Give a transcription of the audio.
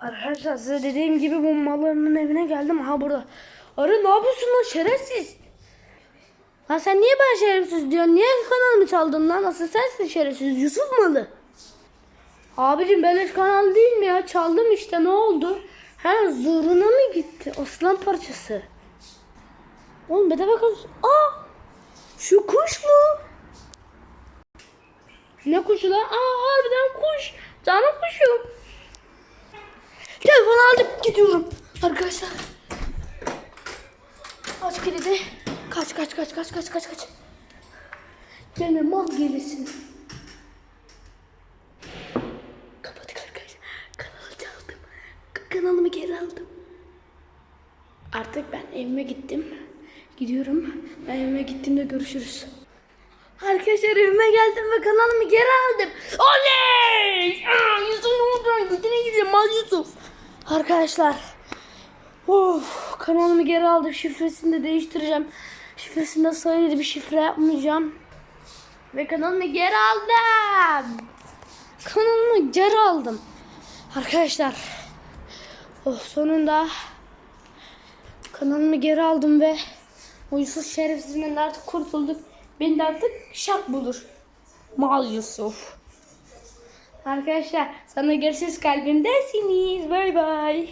Arkadaşlar size dediğim gibi bu mallarının evine geldim. Ha burada. Arı ne yapıyorsun lan şerefsiz? Lan sen niye ben şerefsiz diyorsun? Niye kanalımı çaldın lan? Asıl sensin şerefsiz. Yusuf malı. Abicim beleş kanal değil mi ya? Çaldım işte ne oldu? Ha zoruna mı gitti? Aslan parçası. Oğlum bedava kalmış. Aa! Şu kuş mu? Ne kuşu lan? Aa harbiden kuş. Canım kuşum. Telefonu alıp gidiyorum arkadaşlar. Aç kilidi. Kaç kaç kaç kaç kaç kaç kaç. Gelme mal gelesin. Kapattık arkadaşlar. Kanalı çaldım. Kanalımı geri aldım. Artık ben evime gittim. Gidiyorum. Ben evime gittiğimde görüşürüz. Arkadaşlar evime geldim ve kanalımı geri aldım. Oley! Aa, Yusuf ne oldu? Gidene gideceğim mal Yusuf. Arkadaşlar. Of, kanalımı geri aldım. Şifresini de değiştireceğim. Şifresinde sayılı bir şifre yapmayacağım. Ve kanalımı geri aldım. Kanalımı geri aldım. Arkadaşlar. Oh, sonunda kanalımı geri aldım ve şerefsizinden de artık kurtulduk. Beni de artık şak bulur. Mal Yusuf. Arkadaşlar sana görüşürüz kalbimdesiniz. Bay bay.